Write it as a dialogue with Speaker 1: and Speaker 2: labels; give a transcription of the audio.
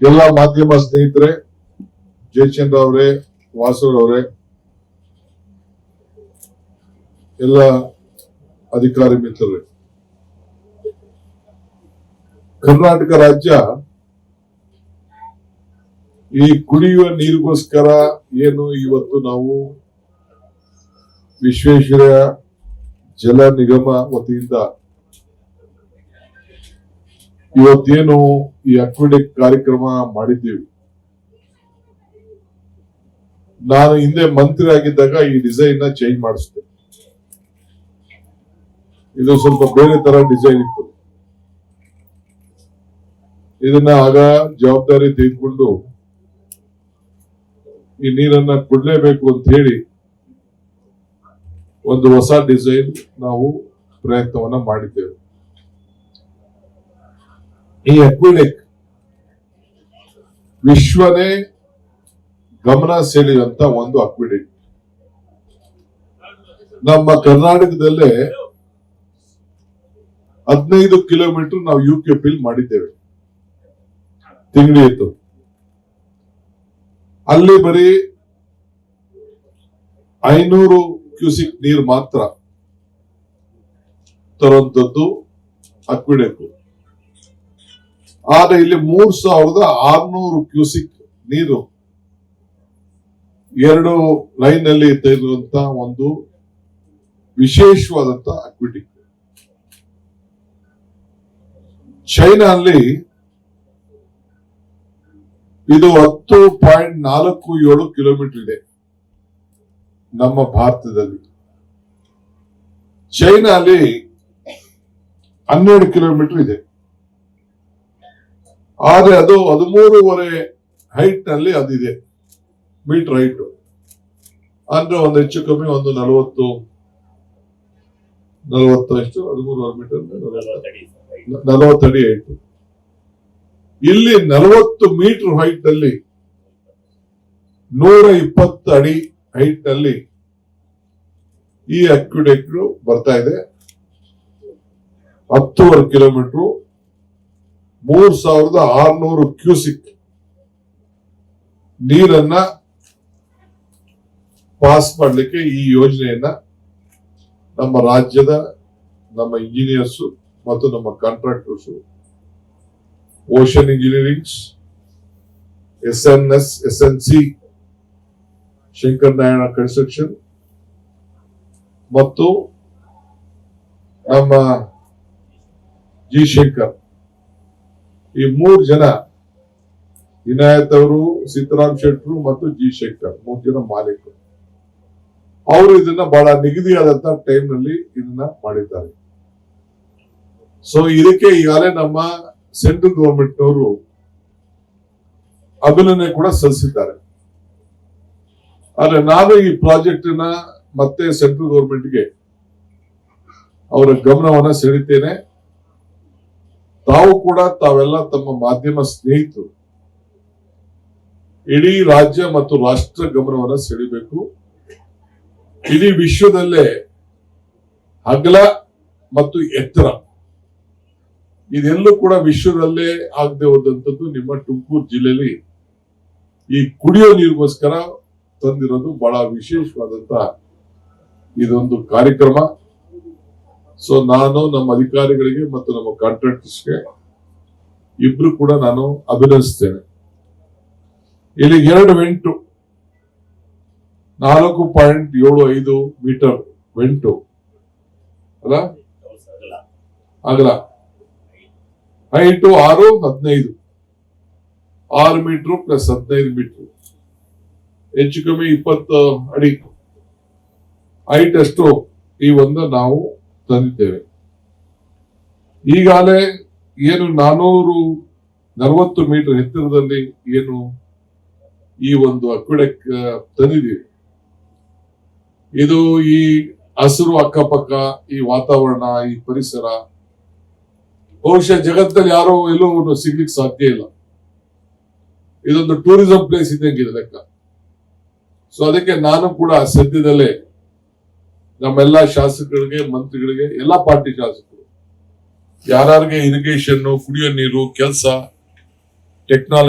Speaker 1: ಎಲ್ಲ ಮಾಧ್ಯಮ ಸ್ನೇಹಿತರೆ ಜಯಚಂದ್ರ ಅವರೇ ವಾಸೂರ್ ಅವರೇ, ಎಲ್ಲ ಅಧಿಕಾರಿ ಮಿತ್ರರೇ. ಕರ್ನಾಟಕ ರಾಜ್ಯ ಈ ಕುಡಿಯುವ ನೀರಿಗೋಸ್ಕರ ಏನು ಇವತ್ತು ನಾವು ವಿಶ್ವೇಶ್ವರ ಜಲ ನಿಗಮ ವತಿಯಿಂದ ಇವತ್ತೇನು ಈ ಅಕ್ವಿಡೆಕ್ ಕಾರ್ಯಕ್ರಮ ಮಾಡಿದ್ದೀವಿ. ನಾನು ಹಿಂದೆ ಮಂತ್ರಿ ಆಗಿದ್ದಾಗ ಈ ಡಿಸೈನ್ನ ಚೇಂಜ್ ಮಾಡಿಸಿದೆ. ಇದು ಸ್ವಲ್ಪ ಬೇರೆ ತರ ಡಿಸೈನ್ ಇತ್ತು. ಇದನ್ನ ಆಗ ಜವಾಬ್ದಾರಿ ತೆಗೆದುಕೊಂಡು ಈ ನೀರನ್ನ ಕೊಡ್ಲೇಬೇಕು ಅಂತ ಹೇಳಿ ಒಂದು ಹೊಸ ಡಿಸೈನ್ ನಾವು ಪ್ರಯತ್ನವನ್ನ ಮಾಡಿದ್ದೇವೆ. ಈ ಅಕ್ವಿಡೆಕ್ ವಿಶ್ವನೇ ಗಮನ ಸೆಳೆಯುವಂತ ಒಂದು ಅಕ್ವಿಡಿಕ್ ನಮ್ಮ ಕರ್ನಾಟಕದಲ್ಲೇ ಹದಿನೈದು ಕಿಲೋಮೀಟರ್ ನಾವು ಯು ಕೆ ಪಿಲ್ ಮಾಡಿದ್ದೇವೆ. ತಿಂಗಳಿತ್ತು ಅಲ್ಲಿ ಬರೀ ಐನೂರು ಕ್ಯೂಸಿಕ್ ನೀರು ಮಾತ್ರ ತರುವಂತದ್ದು ಅಕ್ವಿಡೆಕ್ ಆದ್ರೆ ಇಲ್ಲಿ ಮೂರ್ ಸಾವಿರದ ಆರ್ನೂರು ಕ್ಯೂಸಿಕ್ ನೀರು ಎರಡು ಲೈನ್ನಲ್ಲಿ ತೆಗೆದಿರುವಂತ ಒಂದು ವಿಶೇಷವಾದಂತ ಅಕ್ವಿಟಿಕ್ ಚೈನಾ ಅಲ್ಲಿ ಇದು ಹತ್ತು ಪಾಯಿಂಟ್ ನಾಲ್ಕು ಏಳು ಕಿಲೋಮೀಟರ್ ಇದೆ ನಮ್ಮ ಭಾರತದಲ್ಲಿ. ಚೈನಾ ಅಲ್ಲಿ ಹನ್ನೆರಡು ಕಿಲೋಮೀಟರ್ ಇದೆ. ಆದ್ರೆ ಅದು ಹದಿಮೂರುವರೆ ಹೈಟ್ನಲ್ಲಿ ಅದಿದೆ ಮೀಟರ್ ಹೈಟ್ ಅಂದ್ರೆ ಒಂದು ಹೆಚ್ಚು ಕಮ್ಮಿ ಒಂದು ನಲವತ್ತು ನಲವತ್ತು ಎಷ್ಟು ಹದಿಮೂರುವರೆ ಮೀಟರ್ ನಲವತ್ತಡಿ ಹೈಟ್ ಇಲ್ಲಿ ನಲವತ್ತು ಮೀಟರ್ ಹೈಟ್ನಲ್ಲಿ ನೂರ ಇಪ್ಪತ್ತು ಅಡಿ ಹೈಟ್ನಲ್ಲಿ ಈ ಅಕ್ಯುಡೆಕ್ಟ್ ಬರ್ತಾ ಇದೆ. ಹತ್ತುವರೆ ಕಿಲೋಮೀಟರ್ ಮೂರ್ ಸಾವಿರದ ಆರ್ನೂರು ಕ್ಯೂಸಿಕ್ ನೀರನ್ನ ಪಾಸ್ ಮಾಡಲಿಕ್ಕೆ ಈ ಯೋಜನೆಯನ್ನ ನಮ್ಮ ರಾಜ್ಯದ ನಮ್ಮ ಇಂಜಿನಿಯರ್ಸ್ ಮತ್ತು ನಮ್ಮ contractors ocean engineerings S N S S N C Shankar Narayana construction ಮತ್ತು ನಮ್ಮ ಜಿ ಶಂಕರ್ ಈ ಮೂರು ಜನ ಇನಾಯತ್ ಅವರು, ಸೀತಾರಾಮ್ ಶೆಟ್ಟರು ಮತ್ತು ಜಿ ಶಂಕರ್ ಮೂರು ಜನ ಮಾಲೀಕರು. ಅವರು ಇದನ್ನ ಬಹಳ ನಿಗದಿಯಾದಂತ ಟೈಮ್ನಲ್ಲಿ ಇದನ್ನ ಮಾಡಿದ್ದಾರೆ. ಸೊ ಇದಕ್ಕೆ ಈಗಾಗಲೇ ನಮ್ಮ ಸೆಂಟ್ರಲ್ ಗವರ್ಮೆಂಟ್ ನವರು ಅಭಿನಂದನೆ ಕೂಡ ಸಲ್ಲಿಸಿದ್ದಾರೆ. ಆದ್ರೆ ನಾನು ಈ ಪ್ರಾಜೆಕ್ಟ್ ಮತ್ತೆ ಸೆಂಟ್ರಲ್ ಗವರ್ಮೆಂಟ್ಗೆ ಅವರ ಗಮನವನ್ನ ಸೆಳಿತೇನೆ. ತಾವು ಕೂಡ ತಾವೆಲ್ಲ ತಮ್ಮ ಮಾಧ್ಯಮ ಸ್ನೇಹಿತರು. ಇಡೀ ರಾಜ್ಯ ಮತ್ತು ರಾಷ್ಟ್ರ ಗಮನವನ್ನ ಸೆಳಿಬೇಕು. ಇಡೀ ವಿಶ್ವದಲ್ಲೇ ಅಗಲ ಮತ್ತು ಎತ್ತರ. ಇದೆಲ್ಲೂ ಕೂಡ ವಿಶ್ವದಲ್ಲೇ ಆಗದೆ ಹೋದಂಥದ್ದು ನಿಮ್ಮ ತುಮಕೂರು ಜಿಲ್ಲೆಯಲ್ಲಿ ಈ ಕುಡಿಯೋ ನೀರಿಗೋಸ್ಕರ ತಂದಿರೋದು ಬಹಳ ವಿಶೇಷವಾದಂತ ಇದೊಂದು ಕಾರ್ಯಕ್ರಮ. ಸೊ ನಾನು ನಮ್ಮ ಅಧಿಕಾರಿಗಳಿಗೆ ಮತ್ತು ನಮ್ಮ ಕಾಂಟ್ರಾಕ್ಟರ್ಸ್ಗೆ ಇಬ್ರು ಕೂಡ ನಾನು ಅಭಿನಂದಿಸ್ತೇನೆ. ಇಲ್ಲಿ ಎರಡು ವೆಂಟು ನಾಲ್ಕು ಪಾಯಿಂಟ್ ಏಳು ಐದು ಮೀಟರ್ ವೆಂಟು ಅಲ್ಲ? ಆಗಲ್ಲ. ಹೈಟು ಆರು, ಹದಿನೈದು. ಆರು ಮೀಟರ್ ಪ್ಲಸ್ ಹದಿನೈದು ಮೀಟರ್ ಹೆಚ್ಚು ಕಮ್ಮಿ ಇಪ್ಪತ್ತು ಅಡಿ. ಹೈಟ್ ಅಷ್ಟು ಈ ಒಂದು ನಾವು ತಂದಿದ್ದೇವೆ. ಈಗಾಗಲೇ ಏನು ನಾನೂರು ನಲವತ್ತು ಮೀಟರ್ ಎತ್ತರದಲ್ಲಿ ಏನು ಈ ಒಂದು ಅಕ್ವಿಡೆಕ್ ತಂದಿದ್ದೀವಿ. ಇದು ಈ ಹಸಿರು ಅಕ್ಕಪಕ್ಕ, ಈ ವಾತಾವರಣ, ಈ ಪರಿಸರ, ಬಹುಶಃ ಜಗತ್ತಲ್ಲಿ ಯಾರೋ ಎಲ್ಲೂ ಸಿಗ್ಲಿಕ್ಕೆ ಸಾಧ್ಯ ಇಲ್ಲ. ಇದೊಂದು ಟೂರಿಸಂ ಪ್ಲೇಸ್ ಇದ್ದಂಗೆ ಲೆಕ್ಕ. ಸೊ ಅದಕ್ಕೆ ನಾನು ಕೂಡ ಸದ್ಯದಲ್ಲೇ ನಮ್ಮೆಲ್ಲ ಶಾಸಕರಿಗೆ ಮಂತ್ರಿಗಳಿಗೆ ಎಲ್ಲಾ ಪಾರ್ಟಿ ಶಾಸಕರು ಯಾರಿಗೆ ಇರಿಗೇಷನ್ ಕುಡಿಯೋ ನೀರು ಕೆಲಸ ಟೆಕ್ನಾಲಜಿ